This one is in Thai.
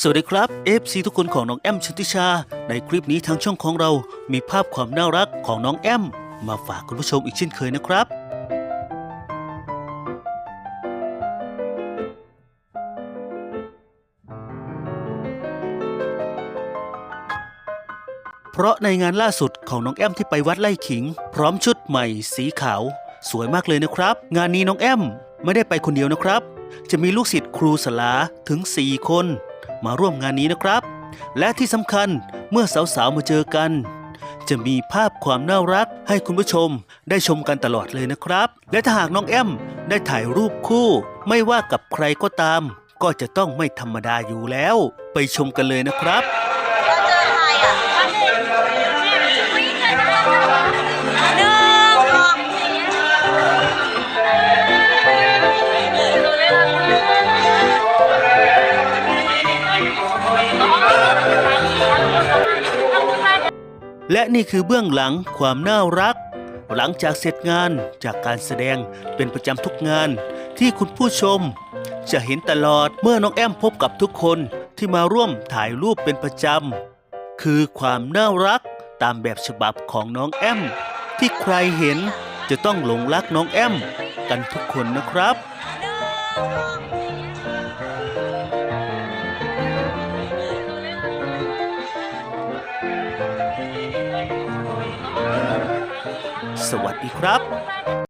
สวัสดีครับ FC ทุกคนของน้องแอมชนติชา ในคลิปนี้ทางช่องของเรา มีภาพความน่ารักของน้องแอม มาฝากคุณผู้ชมอีกเช่นเคยนะครับ เพราะในงานล่าสุดของน้องแอมที่ไปวัดไล่ขิง พร้อมชุดใหม่สีขาว สวยมากเลยนะครับ งานนี้น้องแอมไม่ได้ไปคนเดียวนะครับ จะมีลูกศิษย์ครูสลาถึง 4 คน มาร่วมงานนี้นะครับ และที่สำคัญเมื่อสาวๆมาเจอกัน จะมีภาพความน่ารักให้คุณผู้ชมได้ชมกันตลอดเลยนะครับ และถ้าหากน้องแอมได้ถ่ายรูปคู่ ไม่ว่ากับใครก็ตาม ก็จะต้องไม่ธรรมดาอยู่แล้ว ไปชมกันเลยนะครับ ก็เจอใครอะ และนี่คือเบื้องหลังความน่ารัก หลังจากเสร็จงานจากการแสดงเป็นประจำทุกงาน ที่คุณผู้ชม จะเห็นตลอดเมื่อน้องแอมพบกับทุกคนที่มาร่วมถ่ายรูปเป็นประจำ คือความน่ารักตามแบบฉบับของน้องแอม ที่ใครเห็นจะต้องหลงรักน้องแอม กันทุกคนนะครับ สวัสดีครับ